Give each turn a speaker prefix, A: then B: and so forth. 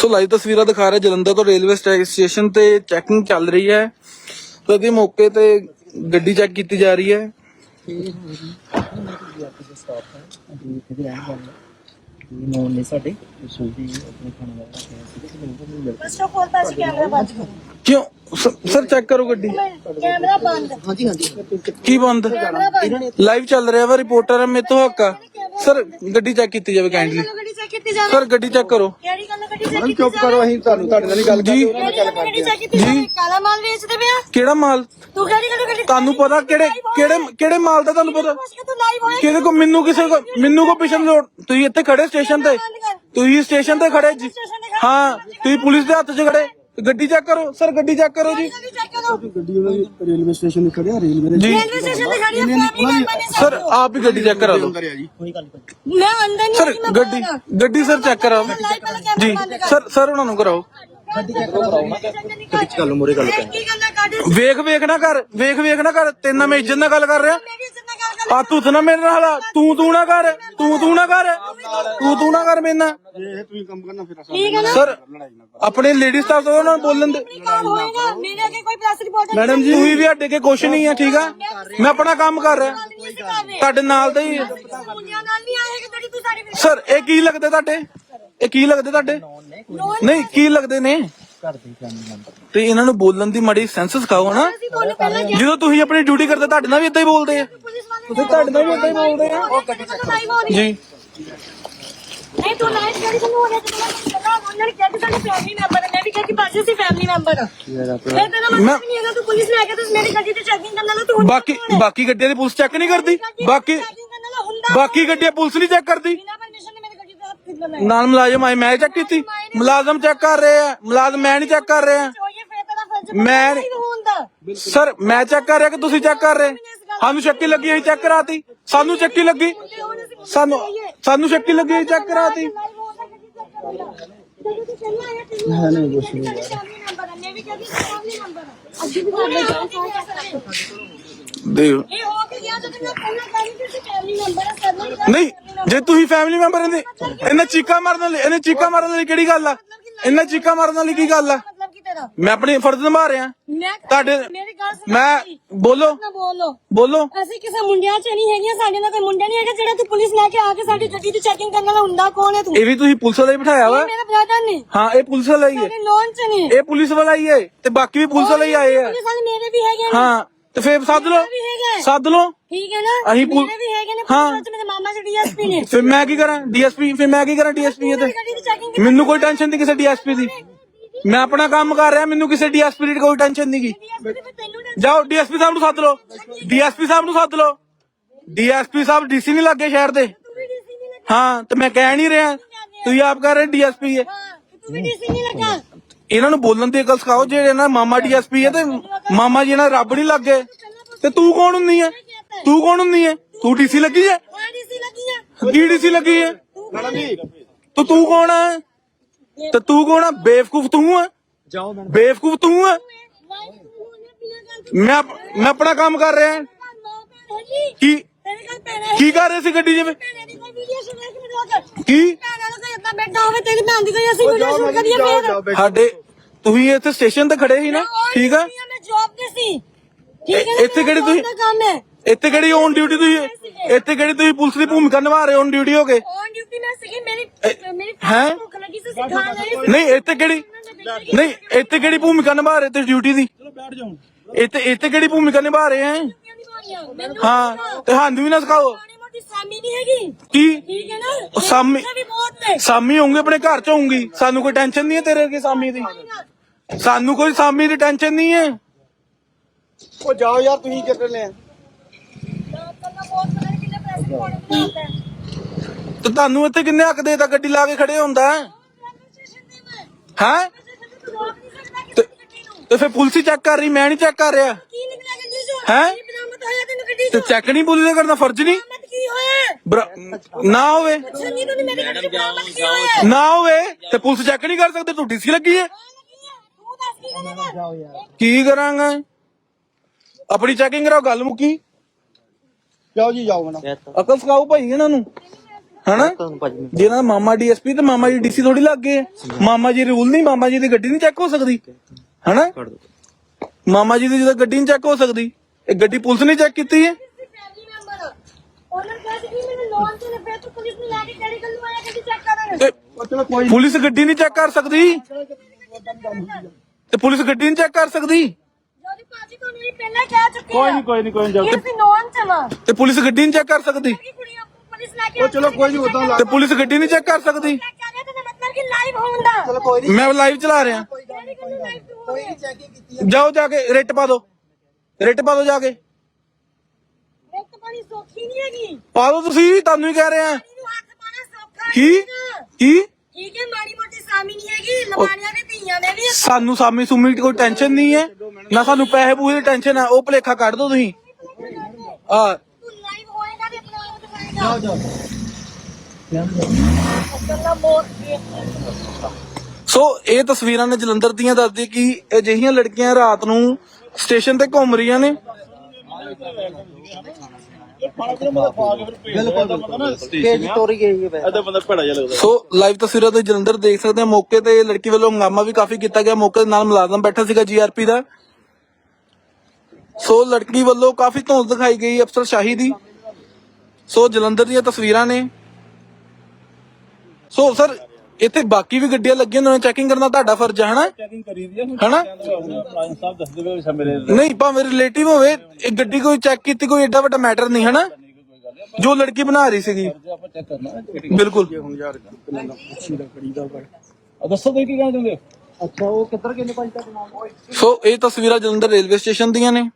A: So live ਤਸਵੀਰਾਂ ਦਿਖਾ ਰਿਹਾ ਜਲੰਧਰ ਤੋਂ ਰੇਲਵੇ ਸਟੇ- ਸਟੇਸ਼ਨ ਤੇ ਚੈਕਿੰਗ ਚੱਲ ਰਹੀ ਹੈ ਤੇ ਉਹਦੇ ਮੌਕੇ ਤੇ ਗੱਡੀ ਚੈੱਕ ਕੀਤੀ ਜਾ ਰਹੀ ਹੈ
B: ਨੋਨ ਨੇ ਸਾਡੇ ਸੂਦੀ ਆਪਣੇ ਖਾਣੇ ਵਾਲਾ ਕਿਹਾ ਸੀ ਕਿ ਮੈਨੂੰ ਨਹੀਂ ਮਿਲਦਾ
C: ਫਸਟ ਆਫ ਆਲ ਤਾਂ ਅਸੀਂ ਕੈਮਰਾ ਬੰਦ ਕਰੋ
A: ਕਿਉਂ ਸ- ਸਰ ਚੈੱਕ ਕਰੋ ਗੱਡੀ
C: ਕੈਮਰਾ ਬੰਦ
B: ਹਾਂਜੀ ਹਾਂਜੀ
A: ਕੀ ਬੰਦ
C: ਕੈਮਰਾ ਬੰਦ
A: ਲਾਈਵ ਚੱਲ ਰਿਹਾ ਵਾ ਰਿਪੋਰਟਰ ਹੈ ਮੇਰੇ ਤੋਂ ਹੱਕ ਆ ਸਰ ਗੱਡੀ ਚੈੱਕ ਕੀਤੀ ਜਾਵੇ ਕਾਈਂਡਲੀ ਸਰ ਗੱਡੀ ਚੈੱਕ ਕਰੋ।
C: ਕਿਹੜੀ ਗੱਲ ਹੈ ਗੱਡੀ ਚੈੱਕ ਕੀਤੀ ਜਾਵੇ
B: ਅਸੀਂ ਤੁਹਾਨੂੰ ਤੁਹਾਡੇ ਨਾਲ ਹੀ ਗੱਲ
C: ਗੱਲ ਹੈ ਜਾਵੇ ਕਾਲਾ ਮਾਲ ਵੇਚਦੇ ਪਿਆ
A: ਕਿਹੜਾ ਮਾਲ?
C: ਤੂੰ ਕਿਹੜੀ ਗੱਲ ਗੱਡੀ
A: ਤੁਹਾਨੂੰ ਪਤਾ ਕਿਹੜੇ ਕਿਹੜੇ ਕਿਹੜੇ ਮਾਲ ਦਾ ਤੁਹਾਨੂੰ ਪਤਾ? ਕਿਹਦੇ ਕੋ ਮੈਨੂੰ ਕਿਸੇ ਕੋ ਮੈਨੂੰ ਕੋ ਪਿਛਨ ਲੋੜ ਤੁਸੀਂ ਇੱਥੇ ਖੜੇ ਸਟੇਸ਼ਨ ਤੇ। ਤੁਸੀਂ ਸਟੇਸ਼ਨ ਤੇ ਖੜੇ ਜੀ। ਹਾਂ ਤੁਸੀਂ ਪੁਲਿਸ ਦੇ ਹੱਥ 'ਚ ਖੜੇ। ਗੱਡੀ ਚੈੱਕ ਕਰੋ। ਸਰ ਗੱਡੀ ਚੈੱਕ ਕਰੋ ਜੀ।
C: ਗੱਡੀ ਚੈੱਕ ਕਰੋ
B: ਗੱਡੀ ਉਹਨਾਂ ਦੀ ਰੇਲਵੇ ਸਟੇਸ਼ਨ ਤੇ ਖੜਿਆ ਰੇਲਵੇ
A: ਜੀ
C: ਰੇਲਵੇ ਸਟੇਸ਼ਨ ਤੇ ਖੜੀ ਹੈ ਫੈਮਿਲੀ ਮੈਂਬਰ ਨੇ
A: ਸਰ ਆਪ ਹੀ ਗੱਡੀ ਚੈੱਕ ਕਰਾ ਦਿਓ।
B: ਜੀ ਕੋਈ ਗੱਲ ਨਹੀਂ।
C: ਮੈਂ ਅੰਦਰ ਨਹੀਂ
A: ਸਰ
C: ਮੈਂ
A: ਗੱਡੀ
C: ਬਾਹਰ ਆ।
A: ਗੱਡੀ ਸਰ ਚੈੱਕ ਕਰਾਓ।
C: ਕੈਮਰਾ
A: ਜੀ
C: ਬੰਦ ਕਰ।
A: ਸਰ ਸਰ ਉਹਨਾਂ ਨੂੰ ਕਰਾਓ।
C: ਗੱਡੀ ਚੈੱਕ ਕਰੋ ਗੱਡੀ
B: ਚੱਲ ਮੋਰੇ ਗੱਲ ਕਰ।
C: ਕੀ ਗੱਲ ਹੈ ਗੱਡੀ
A: ਵੇਖ ਵੇਖ ਨਾ ਕਰ ਵੇਖ ਵੇਖ ਨਾ ਕਰ। ਤੇਰੇ ਨਾਲ ਮੈਂ ਇੱਜ਼ਤ ਨਾਲ ਗੱਲ ਕਰ ਰਿਹਾ। ਆ ਤੂੰ ਤੇ ਨਾ ਮੇਰੇ ਨਾਲ। ਤੂੰ ਤੂੰ ਨਾ ਕਰ ਤੂੰ ਤੂੰ ਨਾ ਕਰ ਤੂੰ ਤੂੰ ਨਾ ਕਰ ਮੇਰੇ ਨਾਲ।
B: ਇਹ ਤੁਸੀਂ ਕੰਮ ਕਰਨਾ ਫਿਰ
C: ਠੀਕ ਹੈ ਨਾ?
A: ਸਰ ਆਪਣੇ ਲੇਡੀ ਸਟਾਫ ਤੋਂ ਉਹਨਾਂ ਨੂੰ ਬੋਲਣ ਦੇ।
C: ਕਾਲ ਹੋਏਗਾ ਮੇਰੇ ਅੱਗੇ ਕੋਈ ਪ੍ਰੈਸ ਰਿਪੋਰਟ
A: ਮੈਡਮ ਜੀ ਤੁਸੀਂ ਵੀ ਸਾਡੇ ਕੇ ਕੁਛ ਨਹੀਂ ਆ ਠੀਕ ਆ? ਮੈਂ ਆਪਣਾ ਕੰਮ ਕਰ ਰਿਹਾ। ਤੁਹਾਡੇ ਨਾਲ ਦਾ ਹੀ ਹੈ।
C: ਮੁੰਡਿਆਂ ਨਾਲ ਨਹੀਂ ਆਏਗਾ ਜਿਹੜੀ ਤੂੰ ਸਾਡੀ ਵੀਡੀਓ
A: ਸਰ ਇਹ ਕੀ ਲੱਗਦੇ ਤੁਹਾਡੇ? ਇਹ ਕੀ ਲੱਗਦੇ ਤੁਹਾਡੇ? ਨਹੀਂ ਕੀ ਲੱਗਦੇ ਨੇ?
B: ਘਰ ਦੇ ਫੈਮਿਲੀ ਮੈਂਬਰ
A: ਤੇ ਇਹਨਾਂ ਨੂੰ ਬੋਲਣ ਦੀ ਮਾੜੀ ਸੈਂਸ ਸਿਖਾਓ ਨਾ
C: ਅਸੀਂ ਤੁਹਾਨੂੰ ਪਹਿਲਾਂ ਕਿਹਾ
A: ਜਦੋਂ ਤੁਸੀਂ ਆਪਣੀ ਡਿਊਟੀ ਕਰਦੇ ਤੁਹਾਡੇ ਨਾਲ ਵੀ ਇਦਾਂ ਹੀ ਬੋਲਦੇ ਆ।
C: ਪੁਲਿਸ ਵਾਲੇ
A: ਤੁਸੀਂ ਤੁਹਾਡੇ ਨਾਲ ਵੀ ਇਦਾਂ ਹੀ ਬੋਲਦੇ ਆ।
C: ਉਹ ਗੱਡੀ ਲਾਈਵ ਹੋ ਰਹੀ ਹੈ
A: ਜੀ।
C: ਨਹੀਂ ਤੂੰ ਲਾਈਵ ਕਰੀ ਤੈਨੂੰ ਉਹਨੇ ਤੈਨੂੰ ਪਤਾ ਉਹਨਾਂ ਨੇ ਕਿਹਾ ਕਿ ਸਾਡੇ ਫੈਮਿਲੀ ਮੈਂਬਰ ਹੈ ਮੈਂ ਵੀ ਕਿਹਾ ਕਿ ਬਾਜੀ ਸੀ ਫੈਮਿਲੀ ਮੈਂਬਰ ਆ। ਇਹ ਤੇਰਾ ਮਤਲਬ ਨਹੀਂ ਹੈਗਾ ਤੂੰ ਪੁਲਿਸ ਲੈ ਕੇ ਤੂੰ ਮੇਰੀ ਗੱਡੀ ਤੇ ਚੈਕਿੰਗ ਕਰਨ ਵਾਲਾ ਤੂੰ ਹੁਣ
A: ਬਾਕੀ ਬਾਕੀ ਗੱਡੀਆਂ ਦੀ ਪੁਲਿਸ ਚੈੱਕ ਨਹੀਂ ਕਰਦੀ। ਬਾਕੀ ਬਾਕੀ ਗੱਡੀਆਂ ਪੁਲਿਸ ਨਹੀਂ ਚੈੱਕ ਕਰਦੀ। ਨਾਲ ਮੁਲਾਜ਼ਮ ਆਏ, ਮੈਂ ਚੈੱਕ ਕੀਤੀ। ਮੁਲਾਜ਼ਮ ਚੈੱਕ ਕਰ ਰਹੇ ਆ। ਮੁਲਾਜ਼ਮ, ਮੈਂ ਨਹੀਂ ਚੈੱਕ ਕਰ ਰਿਹਾ। ਮੈਂ- ਸਰ, ਮੈਂ ਚੈੱਕ ਕਰ ਰਿਹਾ ਕਿ ਤੁਸੀਂ ਚੈੱਕ ਕਰ ਰਹੇ। ਸਾਨੂੰ ਸ਼ੱਕੀ ਲੱਗੀ, ਅਸੀਂ ਚੈੱਕ ਕਰਾਤੀ। ਸਾਨੂੰ ਸ਼ੱਕੀ ਲੱਗੀ। ਸਾਨੂੰ ਸਾਨੂੰ ਸ਼ੱਕੀ ਲੱਗੀ, ਅਸੀਂ ਚੈੱਕ ਕਰਾਤੀ।
C: ਹੈ ਨਹੀਂ ਕੁਛ ਨਹੀਂ
A: ਦੇਖ
C: ਇਹ ਹੋ ਗਿਆ ਜਦੋਂ ਮੈਂ ਪਹਿਲਾਂ ਕਹਿੰਦੀ ਕਿ ਫੈਮਿਲੀ ਮੈਂਬਰ ਸਰ
A: ਨਹੀਂ ਜੇ ਤੁਸੀਂ ਫੈਮਿਲੀ ਮੈਂਬਰ ਇਹਦੇ ਇਹਨਾਂ ਚੀਕਾ ਮਾਰਨ ਵਾਲੀ ਇਹਨੇ ਚੀਕਾ ਮਾਰਨ ਵਾਲੀ ਕਿਹੜੀ ਗੱਲ ਆ? ਇਹਨਾਂ ਚੀਕਾ ਮਾਰਨ ਵਾਲੀ ਕੀ ਗੱਲ ਆ?
C: ਮਤਲਬ ਕੀ ਤੇਰਾ
A: ਮੈਂ ਆਪਣੀ ਫਰਜ਼ ਨਿਭਾ ਰਿਹਾ।
C: ਮੈਂ
A: ਤੁਹਾਡੇ
C: ਮੇਰੀ ਗੱਲ ਸੁਣ
A: ਮੈਂ ਬੋਲੋ।
C: ਨਾ ਬੋਲੋ।
A: ਬੋਲੋ।
C: ਅਸੀਂ ਕਿਸੇ ਮੁੰਡਿਆਂ ਚ ਨਹੀਂ ਹੈਗੀਆਂ ਸਾਡੇ ਨਾਲ ਕੋਈ ਮੁੰਡਾ ਨਹੀਂ ਹੈਗਾ ਜਿਹੜਾ ਤੂੰ ਪੁਲਿਸ ਲੈ ਕੇ ਆ ਕੇ ਸਾਡੀ ਗੱਡੀ ਦੀ ਚੈਕਿੰਗ ਕਰਨ ਵਾਲਾ ਹੁੰਦਾ ਕੌਣ ਹੈ ਤੂੰ?
A: ਇਹ ਵੀ ਤੁਸੀਂ ਪੁਲਿਸ ਵਾਲਾ ਹੀ ਬਿਠਾਇਆ ਵਾ।
C: ਮੇਰਾ ਬ੍ਰਦਰ ਨੇ।
A: ਹਾਂ ਇਹ ਪੁਲਿਸ ਵਾਲਾ ਹੀ ਹੈ।
C: ਸਾਡੇ ਲੋਨ ਚ ਨੇ।
A: ਇਹ ਪੁਲਿਸ ਵਾਲਾ ਹੀ ਹੈ ਤੇ ਬਾਕੀ ਵੀ ਪੁਲਿਸ ਵਾਲੇ ਹੀ ਆਏ ਆ।
C: ਪੁਲਿਸ ਵਾਲੇ ਮੇਰੇ ਵੀ ਹੈਗੇ ਨੇ।
A: ਹਾਂ। ਤੇ ਫੇਰ ਸੱਦ ਲਓ
C: ਵੀ ਹੈਗੇ
A: ਸੱਦ ਲਓ
C: ਠੀਕ ਹੈ ਨਾ
A: ਅਸੀਂ
C: ਮੇਰੇ ਵੀ ਹੈਗੇ ਨੇ
A: ਹਾਂ।
C: ਪੁਲਿਸ ਵਿੱਚ ਮੇਰੇ ਮਾਮਾ ਜੀ ਡੀਐਸਪੀ ਨੇ
A: ਫਿਰ ਮੈਂ ਕੀ ਕਰਾਂ ਡੀਐਸਪੀ ਫਿਰ ਮੈਂ ਕੀ ਕਰਾਂ ਡੀਐਸਪੀ ਤੇ
C: ਗੱਡੀ ਦੀ ਚੈਕਿੰਗ
A: ਮੈਨੂੰ ਕੋਈ ਟੈਨਸ਼ਨ ਨਹੀਂ ਕਿਸੇ ਡੀਐਸਪੀ ਦੀ ਮੈਂ ਆਪਣਾ ਕੰਮ ਕਰ ਰਿਹਾ ਮੈਨੂੰ ਕਿਸੇ ਡੀਐਸਪੀ ਦੀ ਕੋਈ ਟੈਨਸ਼ਨ ਨਹੀਂ ਗੀ
C: ਤੈਨੂੰ ਨਾ
A: ਜਾਓ ਡੀਐਸਪੀ ਸਾਹਿਬ ਨੂੰ ਸੱਦ ਲਓ ਡੀਐਸਪੀ ਸਾਹਿਬ ਨੂੰ ਸੱਦ ਲਓ ਡੀਐਸਪੀ ਸਾਹਿਬ ਡੀਸੀ ਨਹੀਂ ਲੱਗੇ ਸ਼ਹਿਰ ਦੇ
C: ਤੂੰ ਵੀ ਡੀਸੀ ਨਹੀਂ ਲੱਗਾ
A: ਹਾਂ ਤੇ ਮੈਂ ਕਹਿ ਨਹੀਂ ਰਿਹਾ ਤੁਸੀਂ ਆਪ ਕਰ ਰਹੇ ਡੀਐਸਪੀ ਹੈ
C: ਹਾਂ ਤੂੰ ਵੀ ਡੀਸੀ ਨਹੀਂ ਲੱਗਾ
A: ਇਹਨਾਂ ਨੂੰ ਬੋਲਣ ਦੀ ਅਕਲ ਸਿਖਾਓ ਜਿਹੜੇ ਨਾ ਮਾਮਾ ਡੀਐਸਪੀ ਹੈ ਤੇ ਮਾਮਾ ਜੀ ਨਾਲ ਰੱਬ ਨਹੀਂ ਲੱਗੇ। ਤੇ ਤੂੰ ਕੌਣ ਹੁੰਨੀ ਹੈ ਤੂੰ ਕੌਣ ਹੁੰਨੀ ਹੈ ਤੂੰ ਡੀਸੀ ਲੱਗੀ
C: ਆ।
A: ਕੀ ਡੀਸੀ ਲੱਗੀ ਹੈ ਤੂੰ ਤੂੰ ਕੌਣ ਹੈ ਤੇ ਤੂੰ ਕੌਣ ਹੈ ਬੇਵਕੂਫ ਤੂੰ
B: ਜਾਓ ਮੈਡਮ
A: ਬੇਵਕੂਫ ਤੂੰ ਹੈ ਮੈਂ ਮੈਂ ਆਪਣਾ ਕੰਮ ਕਰ ਰਿਹਾ ਕੀ? ਕੀ ਕਰ ਰਹੇ ਸੀ ਗੱਡੀ ਜਿਵੇਂ? ਕੀ? ਸਾਡੇ ਤੁਸੀਂ ਇੱਥੇ ਸਟੇਸ਼ਨ ਤੇ ਖੜੇ ਸੀ ਨਾ ਠੀਕ ਆ?
C: ਠੀਕ ਹੈ ਨਾ?
A: ਇੱਥੇ ਕਿਹੜੀ ਤੁਸੀਂ-
C: ਕੰਮ ਹੈ।
A: ਇੱਥੇ ਕਿਹੜੀ ਔਨ ਡਿਊਟੀ ਤੁਸੀਂ? ਇੱਥੇ ਕਿਹੜੀ ਤੁਸੀਂ ਪੁਲਿਸ ਦੀ ਭੂਮਿਕਾ ਨਿਭਾ ਰਹੇ ਔਨ ਡਿਊਟੀ ਹੋ ਕੇ?
C: ਔਨ ਡਿਊਟੀ ਮੈਂ ਸੀਗੀ। ਮੇਰੀ ਮੇਰੀ
A: ਹੈਂ?
C: ਭੁੱਖ ਲੱਗੀ ਸੀ ਸਿਖਾਣ ਲਈ ਸੀ।
A: ਨਹੀਂ ਇੱਥੇ ਕਿਹੜੀ ਨਹੀਂ ਇੱਥੇ ਕਿਹੜੀ ਭੂਮਿਕਾ ਨਿਭਾ ਰਹੇ ਤੇ ਡਿਊਟੀ ਦੀ? ਇੱਥੇ ਇੱਥੇ ਕਿਹੜੀ ਭੂਮਿਕਾ ਨਿਭਾ ਰਹੇ ਹੈ?
C: ਮੈਨੂੰ
A: ਹਾਂ ਤੇ ਸਾਨੂੰ ਵੀ ਨਾ ਸਿਖਾਓ
C: ਮਾੜੀ ਮੋਟੀ ਸਾਮੀ ਨਹੀਂ ਹੈਗੀ।
A: ਕੀ?
C: ਠੀਕ ਹੈ ਨਾ?
A: ਉਹ ਸਾਮੀ
C: ਇੱਥੇ ਵੀ ਬਹੁਤ ਨੇ।
A: ਸਾਮੀ ਹੋਊਗੇ ਆਪਣੇ ਘਰ ਚ ਹੋਊਗੀ। ਸਾਨੂੰ ਕੋਈ ਟੈਨਸ਼ਨ ਨਹੀਂ ਹੈ ਤੇਰੇ ਅੱਗੇ ਸਾਮੀ ਦੀ? ਸਾਨੂੰ ਕੋਈ ਸਾਮੀ ਦੀ ਟੈਨਸ਼ਨ ਨਹੀਂ ਹੈ?
B: ਉਹ ਜਾਓ ਯਾਰ ਤੁਸੀਂ ਕਿੱਥੇ ਲੈ
A: ਤੇ ਤੁਹਾਨੂੰ ਇੱਥੇ ਕਿੰਨੇ ਹੱਕ ਦੇਤਾ ਗੱਡੀ ਲਾ ਕੇ ਖੜੇ ਹੁੰਦਾ ਹੈ? ਤੇ ਫਿਰ ਪੁਲਿਸ ਹੀ ਚੈੱਕ ਕਰ ਰਹੀ ਮੈਂ ਨਹੀਂ ਚੈੱਕ ਕਰ ਰਿਹਾ। ਹੈਂ? ਤੇ ਚੈੱਕ ਨਹੀਂ ਪੁਲਿਸ ਕਰਨਾ ਫਰਜ਼ ਨਹੀਂ? ਨਾ ਹੋਵੇ। ਨਾ ਹੋਵੇ ਤੇ ਪੁਲਿਸ ਚੈੱਕ ਨਹੀਂ ਕਰ ਸਕਦੇ ਟੁੱਟੀ ਸੀ ਲੱਗੀ ਹੈ?
C: ਕੀ ਕਰਾਂਗਾ?
A: ਆਪਣੀ ਚੈਕਿੰਗ ਕਰਾਓ ਗੱਲ ਮੁੱਕੀ।
B: ਜਾਓ ਜੀ ਜਾਓ ਮੈਡਮ।
A: ਅਕਲ ਸਿਖਾਓ ਭਾਈ ਇਹਨਾਂ ਨੂੰ। ਹਨਾ? ਜਿਹਨਾਂ ਦਾ ਮਾਮਾ ਡੀਐਸਪੀ ਤੇ ਮਾਮਾ ਜੀ ਡੀਸੀ ਥੋੜੀ ਲੱਗ ਗਏ। ਮਾਮਾ ਜੀ ਰੂਲ ਨਹੀਂ ਮਾਮਾ ਜੀ ਦੀ ਗੱਡੀ ਨਹੀਂ ਚੈੱਕ ਹੋ ਸਕਦੀ। ਹਨਾ? ਮਾਮਾ ਜੀ ਦੀ ਜਦੋਂ ਗੱਡੀ ਨਹੀਂ ਚੈੱਕ ਹੋ ਸਕਦੀ ਇਹ ਗੱਡੀ ਪੁਲਿਸ ਨੇ ਚੈੱਕ ਕੀਤੀ ਹੈ।
C: ਪੁਲਿਸ ਗੱਡੀ
A: ਨਹੀਂ ਚੈੱਕ ਕਰ ਸਕਦੀ। ਤੇ ਪੁਲਿਸ ਗੱਡੀ ਨਹੀਂ ਚੈੱਕ ਕਰ ਸਕਦੀ।
C: ਜੋਦੀ ਭਾਜੀ ਤੁਹਾਨੂੰ ਇਹ ਪਹਿਲਾਂ ਕਹਿ ਚੁੱਕੇ
D: ਕੋਈ ਨਹੀਂ ਕੋਈ ਨਹੀਂ ਕੋਈ ਨਹੀਂ
C: ਇਹ ਅਸੀਂ ਨੋਨ ਚਵਾ
A: ਤੇ ਪੁਲਿਸ ਗੱਡੀ ਨਹੀਂ ਚੈੱਕ ਕਰ ਸਕਦੀ?
C: ਕਿ ਕੁੜੀਆਂ ਪੁਲਿਸ ਲੈ ਕੇ
D: ਚਲੋ ਕੋਈ ਨਹੀਂ ਉਦਾਂ
A: ਤੇ ਪੁਲਿਸ ਗੱਡੀ ਨਹੀਂ ਚੈੱਕ ਕਰ ਸਕਦੀ?
C: ਕਹਿੰਦੇ ਤੇ ਮਤਲਬ ਕਿ ਲਾਈਵ ਹੋਣ ਦਾ। ਚਲੋ
B: ਕੋਈ
A: ਮੈਂ ਲਾਈਵ ਚਲਾ ਰਿਹਾ।
C: ਹੋ।
A: ਜਾਓ ਜਾ ਕੇ ਰਿਟ ਪਾ ਦਿਓ ਰਿਟ ਪਾ ਦਿਓ ਜਾ ਕੇ।
C: ਇੱਕ ਬੜੀ ਸੌਖੀ ਨਹੀਂ ਹੈਗੀ।
A: ਪਾ ਦਿਓ ਤੁਸੀਂ ਤੁਹਾਨੂੰ ਹੀ ਕਹਿ ਰਿਹਾ।
C: ਪਾਣਾ
A: ਕੀ। ਕੀ?
C: ਠੀਕ ਹੈ ਮਾੜੀ ਮੋਟੀ ਸਾਮੀ ਨਹੀਂ ਹੈਗੀ ਲਮਾਣੀਆਂ ਦੇ ਧੀਆਂ ਦੇ ਵੀ।
A: ਸਾਨੂੰ ਸਾਮੀ ਸੁਮੀ ਦੀ ਕੋਈ ਟੈਨਸ਼ਨ ਨਹੀਂ ਹੈ ਨਾ ਸਾਨੂੰ ਪੈਸੇ ਪੂਸੇ ਦੀ ਟੈਨਸ਼ਨ ਹੈ ਉਹ ਭਲੇਖਾ ਕੱਢ ਦਿਓ ਤੁਸੀਂ। ਆ।
C: ਤੂੰ ਲਾਈਵ ਹੋਏਗਾ ਤੇ ਆਪਣਾ ਆਪ ਦਿਖਾਏਗਾ। ਜਾਓ ਜਾਓ। ਮੋਰ
A: ਸੋ ਇਹ ਤਸਵੀਰਾਂ ਨੇ ਜਲੰਧਰ ਦੀਆਂ ਦੱਸਦੀ ਕਿ ਅਜਿਹੀਆਂ ਲੜਕੀਆਂ ਰਾਤ ਨੂੰ ਸਟੇਸ਼ਨ ਤੇ ਘੁੰਮ ਰਹੀਆਂ ਨੇ।
B: ਕੇਜ ਤੋਰੀ ਗਈ ਹੈ
D: ਇਹਦਾ ਬੰਦਾ ਭੜਾ ਜਿਹਾ ਲੱਗਦਾ
A: ਸੋ ਲਾਈਵ ਤਸਵੀਰਾਂ ਤੁਸੀਂ ਜਲੰਧਰ ਦੇਖ ਸਕਦੇ ਹੋ। ਮੌਕੇ ਤੇ ਲੜਕੀ ਵੱਲੋਂ ਹੰਗਾਮਾ ਵੀ ਕਾਫੀ ਕੀਤਾ ਗਿਆ। ਮੌਕੇ ਦੇ ਨਾਲ ਮੁਲਾਜ਼ਮ ਬੈਠਾ ਸੀਗਾ ਜੀਆਰਪੀ ਦਾ। ਸੋ ਲੜਕੀ ਵੱਲੋਂ ਕਾਫੀ ਧੌਂਸ ਦਿਖਾਈ ਗਈ ਅਫਸਰ ਸ਼ਾਹੀ ਦੀ। ਸੋ ਜਲੰਧਰ ਦੀਆਂ ਤਸਵੀਰਾਂ ਨੇ। ਸੋ ਸਰ ਇੱਥੇ ਬਾਕੀ ਵੀ ਗੱਡੀਆਂ ਲੱਗੀਆਂ ਨੇ ਚੈਕਿੰਗ ਕਰਨਾ ਤੁਹਾਡਾ ਫਰਜ਼ ਹੈ ਹਨਾ?
D: ਚੈਕਿੰਗ ਕਰੀ ਦੀ ਹੈ
A: ਹਨਾ?
D: ਮੁਲਾਜ਼ਮ ਸਾਹਿਬ ਦੱਸ ਦੇਵੇ ਵੀ ਮੇਰੇ
A: ਨਹੀਂ ਭਾਵੇਂ ਰਿਲੇਟਿਵ ਹੋਵੇ ਇਹ ਗੱਡੀ ਕੋਈ ਚੈੱਕ ਕੀਤੀ ਕੋਈ ਏਡਾ ਵੱਡਾ ਮੈਟਰ ਨਹੀਂ ਹਨਾ? ਜੋ ਲੜਕੀ ਬਣਾ ਰਹੀ ਸੀਗੀ।
D: ਆਪਾਂ ਚੈੱਕ ਕਰਨਾ
A: ਬਿਲਕੁਲ।
D: ਆ ਦੱਸੋ ਤੁਸੀਂ ਕੀ ਕਹਿਣਾ ਚਾਹੁੰਦੇ ਹੋ?
B: ਅੱਛਾ ਉਹ ਕਿੱਧਰ ਗਏ ਨੇ ਭਾਜੀ ਤੁਹਾਡੇ ਨਾਲ?
A: ਸੋ ਇਹ ਤਸਵੀਰਾਂ ਜਲੰਧਰ ਰੇਲਵੇ ਸਟੇਸ਼ਨ ਦੀਆਂ ਨੇ।